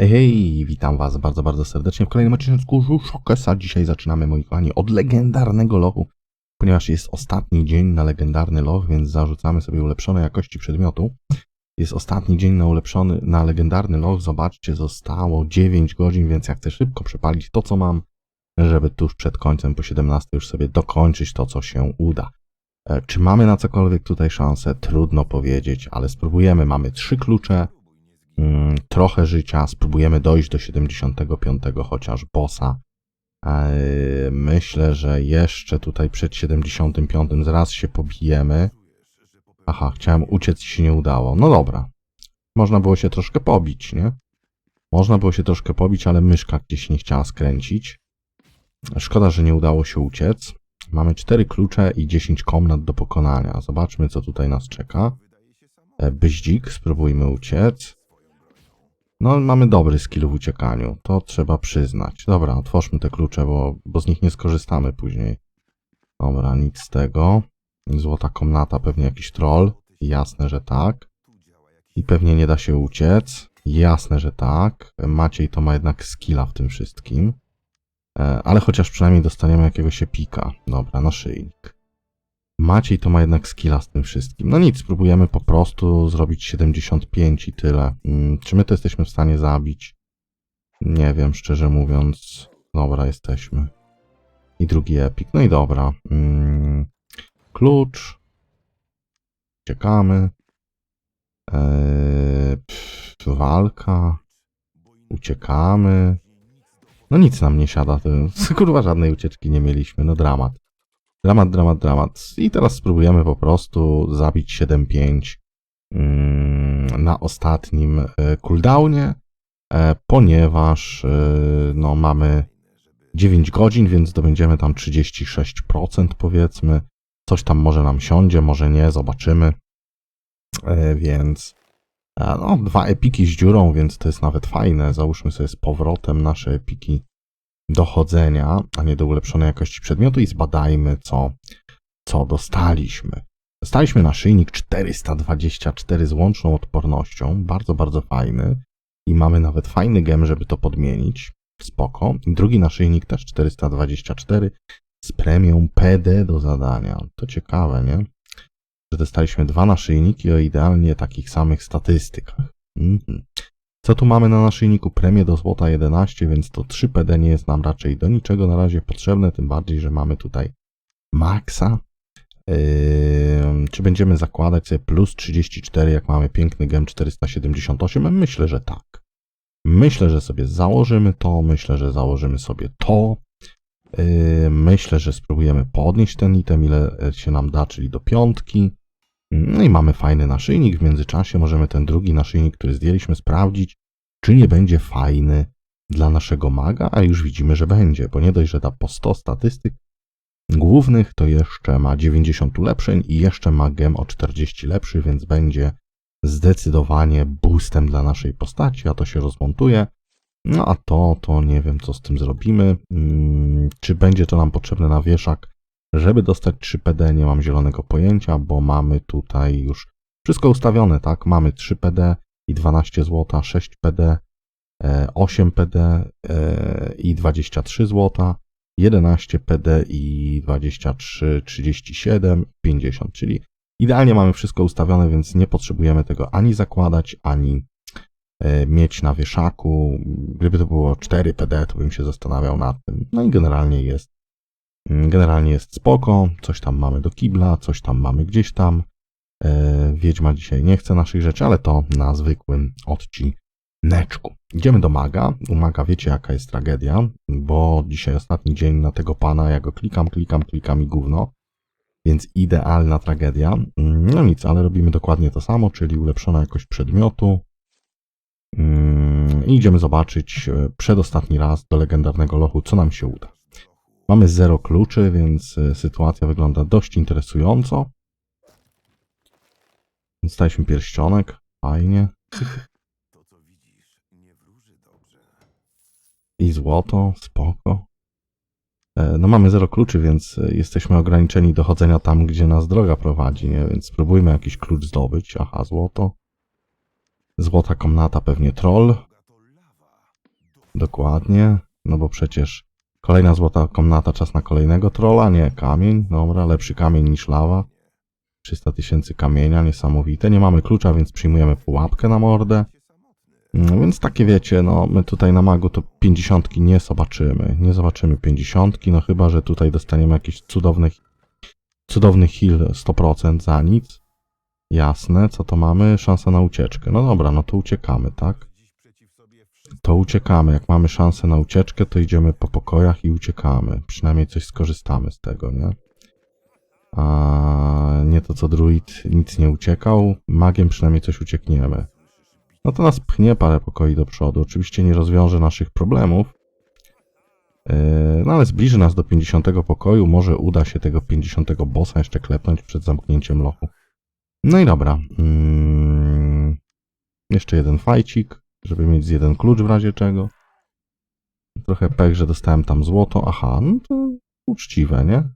Hej, hej, witam was bardzo, bardzo serdecznie w kolejnym odcinku Szokesa. Dzisiaj zaczynamy, moi kochani, od legendarnego lochu, ponieważ jest ostatni dzień na legendarny loch, więc zarzucamy sobie ulepszone jakości przedmiotu. Jest ostatni dzień na ulepszony, na legendarny loch, zobaczcie, zostało 9 godzin, więc ja chcę szybko przepalić to, co mam, żeby tuż przed końcem, po 17 już sobie dokończyć to, co się uda. E, Czy mamy na cokolwiek tutaj szansę? Trudno powiedzieć, ale spróbujemy. Mamy trzy klucze, trochę życia, spróbujemy dojść do 75 chociaż bossa. E, Myślę, że jeszcze tutaj przed 75 zaraz się pobijemy. Aha, chciałem uciec i się nie udało. No dobra. Można było się troszkę pobić, nie? Można było się troszkę pobić, ale myszka gdzieś nie chciała skręcić. Szkoda, że nie udało się uciec. Mamy 4 klucze i 10 komnat do pokonania. Zobaczmy, co tutaj nas czeka. E, Byździk, spróbujmy uciec. No, mamy dobry skill w uciekaniu, to trzeba przyznać. Dobra, otwórzmy te klucze, bo, bo z nich nie skorzystamy później. Dobra, nic z tego. Złota komnata, pewnie jakiś troll. Jasne, że tak. I pewnie nie da się uciec. Jasne, że tak. Maciej to ma jednak skilla w tym wszystkim. E, Ale chociaż przynajmniej dostaniemy jakiegoś epika. Dobra, naszyjnik. Maciej to ma jednak skilla z tym wszystkim. No nic, spróbujemy po prostu zrobić 75 i tyle. Mm, Czy my to jesteśmy w stanie zabić? Nie wiem, szczerze mówiąc. Dobra, jesteśmy. I drugi epik. No i dobra. Mm, Klucz. Uciekamy. Eee, pff, walka. Uciekamy. No nic nam nie siada. Kurwa, żadnej ucieczki nie mieliśmy. No dramat. Dramat, dramat, dramat. I teraz spróbujemy po prostu zabić 7-5 mm, na ostatnim e, cooldownie, e, ponieważ e, no, mamy 9 godzin, więc zdobędziemy tam 36% powiedzmy. Coś tam może nam siądzie, może nie, zobaczymy. Więc no, dwa epiki z dziurą, więc to jest nawet fajne. Załóżmy sobie z powrotem nasze epiki dochodzenia, a nie do ulepszonej jakości przedmiotu i zbadajmy, co, co dostaliśmy. Dostaliśmy naszyjnik 424 z łączną odpornością, bardzo, bardzo fajny i mamy nawet fajny gem, żeby to podmienić, spoko. Drugi naszyjnik też 424 z premią PD do zadania. To ciekawe, nie? Że dostaliśmy dwa naszyjniki o idealnie takich samych statystykach. Mhm. Co tu mamy na naszyjniku? Premię do złota 11, więc to 3 PD nie jest nam raczej do niczego na razie potrzebne, tym bardziej, że mamy tutaj maksa. Yy, czy będziemy zakładać sobie plus 34, jak mamy piękny gem 478? Myślę, że tak. Myślę, że sobie założymy to, myślę, że założymy sobie to. Yy, myślę, że spróbujemy podnieść ten item, ile się nam da, czyli do piątki. No i mamy fajny naszyjnik. W międzyczasie możemy ten drugi naszyjnik, który zdjęliśmy, sprawdzić, czy nie będzie fajny dla naszego maga, a już widzimy, że będzie, bo nie dość, że da po 100 statystyk głównych, to jeszcze ma 90 ulepszeń i jeszcze ma gem o 40 lepszy, więc będzie zdecydowanie boostem dla naszej postaci, a to się rozmontuje. No a to, to nie wiem, co z tym zrobimy. Hmm, czy będzie to nam potrzebne na wieszak? Żeby dostać 3 PD nie mam zielonego pojęcia, bo mamy tutaj już wszystko ustawione, tak? Mamy 3 PD i 12 zł, 6 PD, e, 8 PD i 23 zł, 11 PD i 23, 37, 50, czyli idealnie mamy wszystko ustawione, więc nie potrzebujemy tego ani zakładać, ani e, mieć na wieszaku. Gdyby to było 4 PD, to bym się zastanawiał nad tym. No i generalnie jest Generalnie jest spoko, coś tam mamy do kibla, coś tam mamy gdzieś tam. E, Wiedźma dzisiaj nie chce naszych rzeczy, ale to na zwykłym odcineczku. Idziemy do maga. U maga wiecie jaka jest tragedia, bo dzisiaj ostatni dzień na tego pana, ja go klikam, klikam, klikam i gówno. Więc idealna tragedia. No nic, ale robimy dokładnie to samo, czyli ulepszona jakość przedmiotu. Mm, I idziemy zobaczyć e, przedostatni raz do legendarnego lochu, co nam się uda. Mamy zero kluczy, więc y, sytuacja wygląda dość interesująco. Dostaliśmy pierścionek, fajnie. I złoto, spoko. E, No mamy zero kluczy, więc y, jesteśmy ograniczeni do chodzenia tam, gdzie nas droga prowadzi, nie? Więc spróbujmy jakiś klucz zdobyć. Aha, złoto. Złota komnata, pewnie troll. Dokładnie, no bo przecież kolejna złota komnata, czas na kolejnego trolla, nie, kamień, dobra, lepszy kamień niż lawa. 300 tysięcy kamienia, niesamowite. Nie mamy klucza, więc przyjmujemy pułapkę na mordę. No więc takie wiecie, no my tutaj na magu to 50 nie zobaczymy. Nie zobaczymy 50, no chyba, że tutaj dostaniemy jakiś cudowny, cudowny heal 100% za nic. Jasne, co to mamy? Szansa na ucieczkę. No dobra, no to uciekamy, tak? To uciekamy. Jak mamy szansę na ucieczkę, to idziemy po pokojach i uciekamy. Przynajmniej coś skorzystamy z tego, nie? A nie to co druid, nic nie uciekał. Magiem przynajmniej coś uciekniemy. No to nas pchnie parę pokoi do przodu. Oczywiście nie rozwiąże naszych problemów. Yy, No ale zbliży nas do 50 pokoju. Może uda się tego 50 bossa jeszcze klepnąć przed zamknięciem lochu. No i dobra. Mm, jeszcze jeden fajcik, żeby mieć jeden klucz w razie czego. Trochę pech, że dostałem tam złoto. Aha, no to uczciwe, nie?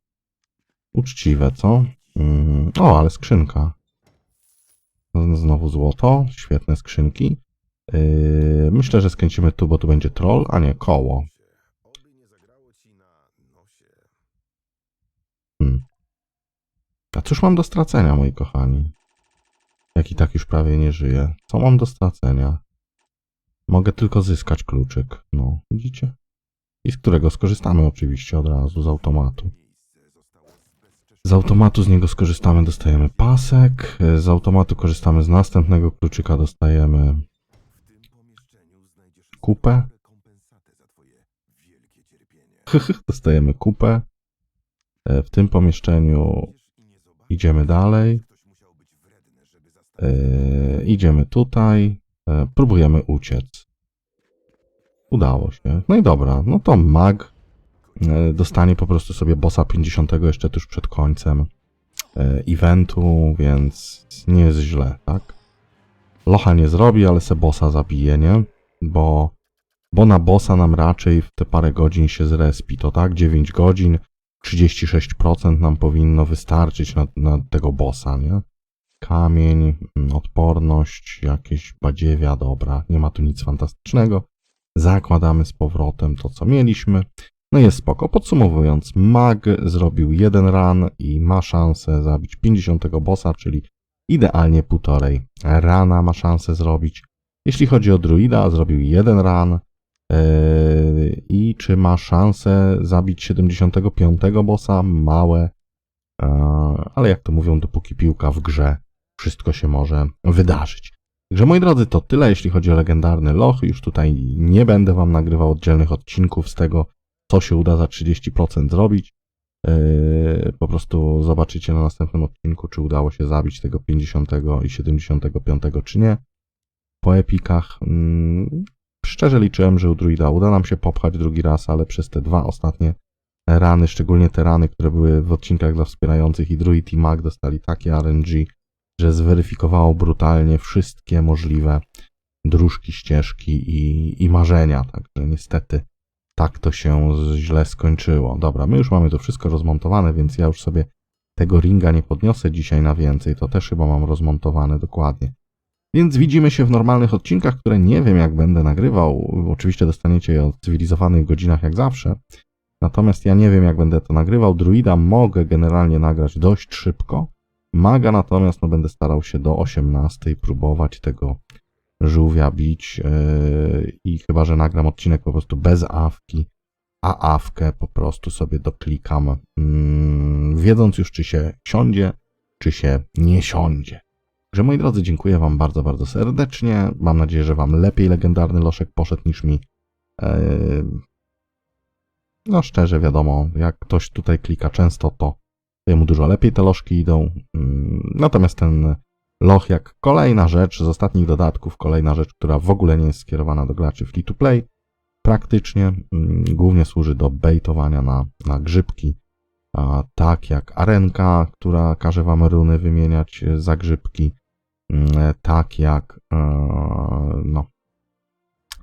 Uczciwe, co? Mm, o, ale skrzynka. Znowu złoto. Świetne skrzynki. Yy, myślę, że skręcimy tu, bo tu będzie troll, a nie koło. Hmm. A cóż mam do stracenia, moi kochani? Jak i tak już prawie nie żyję. Co mam do stracenia? Mogę tylko zyskać kluczyk. No, widzicie? I z którego skorzystamy oczywiście od razu, z automatu. Z automatu z niego skorzystamy, dostajemy pasek. Z automatu korzystamy z następnego kluczyka, dostajemy kupę. dostajemy kupę. E, W tym pomieszczeniu idziemy dalej. E, idziemy tutaj. E, próbujemy uciec. Udało się. No i dobra, no to mag dostanie po prostu sobie bossa 50 jeszcze tuż przed końcem e, eventu, więc nie jest źle, tak? Locha nie zrobi, ale se bossa zabije, nie? Bo, bo na bossa nam raczej w te parę godzin się zrespi, to tak? 9 godzin, 36% nam powinno wystarczyć na, na tego bossa, nie? Kamień, mm, odporność, jakieś badziewia, dobra, nie ma tu nic fantastycznego. Zakładamy z powrotem to, co mieliśmy. No jest spoko. Podsumowując, mag zrobił jeden run i ma szansę zabić 50 bossa, czyli idealnie półtorej rana ma szansę zrobić. Jeśli chodzi o druida, zrobił jeden run. Yy, I czy ma szansę zabić 75 bossa? Małe. Yy, ale jak to mówią, dopóki piłka w grze, wszystko się może wydarzyć. Także moi drodzy, to tyle jeśli chodzi o legendarny loch. Już tutaj nie będę wam nagrywał oddzielnych odcinków z tego, co się uda za 30% zrobić. Yy, po prostu zobaczycie na następnym odcinku, czy udało się zabić tego 50 i 75, czy nie. Po epikach. Mm, szczerze liczyłem, że u druida uda nam się popchać drugi raz, ale przez te dwa ostatnie rany, szczególnie te rany, które były w odcinkach dla wspierających i druid i mag dostali takie RNG, że zweryfikowało brutalnie wszystkie możliwe dróżki, ścieżki i, i marzenia. Także niestety tak to się źle skończyło. Dobra, my już mamy to wszystko rozmontowane, więc ja już sobie tego ringa nie podniosę dzisiaj na więcej. To też chyba mam rozmontowane dokładnie. Więc widzimy się w normalnych odcinkach, które nie wiem jak będę nagrywał. Oczywiście dostaniecie je o cywilizowanych godzinach jak zawsze. Natomiast ja nie wiem jak będę to nagrywał. Druida mogę generalnie nagrać dość szybko. Maga natomiast no, będę starał się do 18 próbować tego żółwia bić yy, i chyba, że nagram odcinek po prostu bez awki, a awkę po prostu sobie doklikam, mm, wiedząc już czy się siądzie, czy się nie siądzie. Także moi drodzy, dziękuję wam bardzo, bardzo serdecznie. Mam nadzieję, że wam lepiej legendarny loszek poszedł niż mi. Yy, no szczerze wiadomo, jak ktoś tutaj klika często, to jemu dużo lepiej te lożki idą. Mm, Natomiast ten loch jak kolejna rzecz z ostatnich dodatków, kolejna rzecz, która w ogóle nie jest skierowana do graczy free to play, praktycznie mm, głównie służy do baitowania na, na grzybki, a, tak jak arenka, która każe wam runy wymieniać e, za grzybki, mm, tak jak e, no,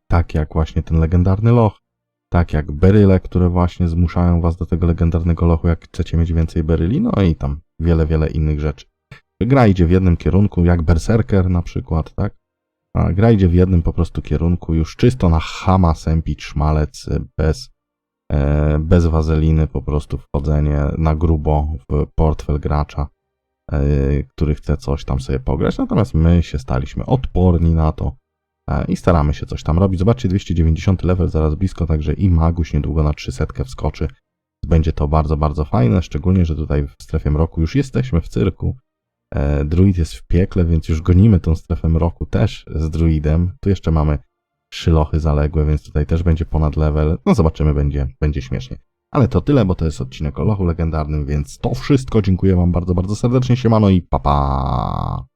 tak jak właśnie ten legendarny loch, tak jak beryle, które właśnie zmuszają was do tego legendarnego lochu, jak chcecie mieć więcej beryli, no i tam wiele, wiele innych rzeczy. Gra idzie w jednym kierunku, jak Berserker na przykład, tak? A gra idzie w jednym po prostu kierunku, już czysto na chama sępić szmalec, y, bez, e, bez wazeliny, po prostu wchodzenie na grubo w portfel gracza, e, który chce coś tam sobie pograć. Natomiast my się staliśmy odporni na to e, i staramy się coś tam robić. Zobaczcie, 290 level zaraz blisko, także i Maguś niedługo na 300 wskoczy. Będzie to bardzo, bardzo fajne, szczególnie, że tutaj w strefie mroku już jesteśmy w cyrku. E, druid jest w piekle, więc już gonimy tą strefę mroku też z druidem. Tu jeszcze mamy trzy lochy zaległe, więc tutaj też będzie ponad level. No zobaczymy, będzie, będzie śmiesznie. Ale to tyle, bo to jest odcinek o lochu legendarnym, więc to wszystko. Dziękuję Wam bardzo, bardzo serdecznie. Siemano i pa pa!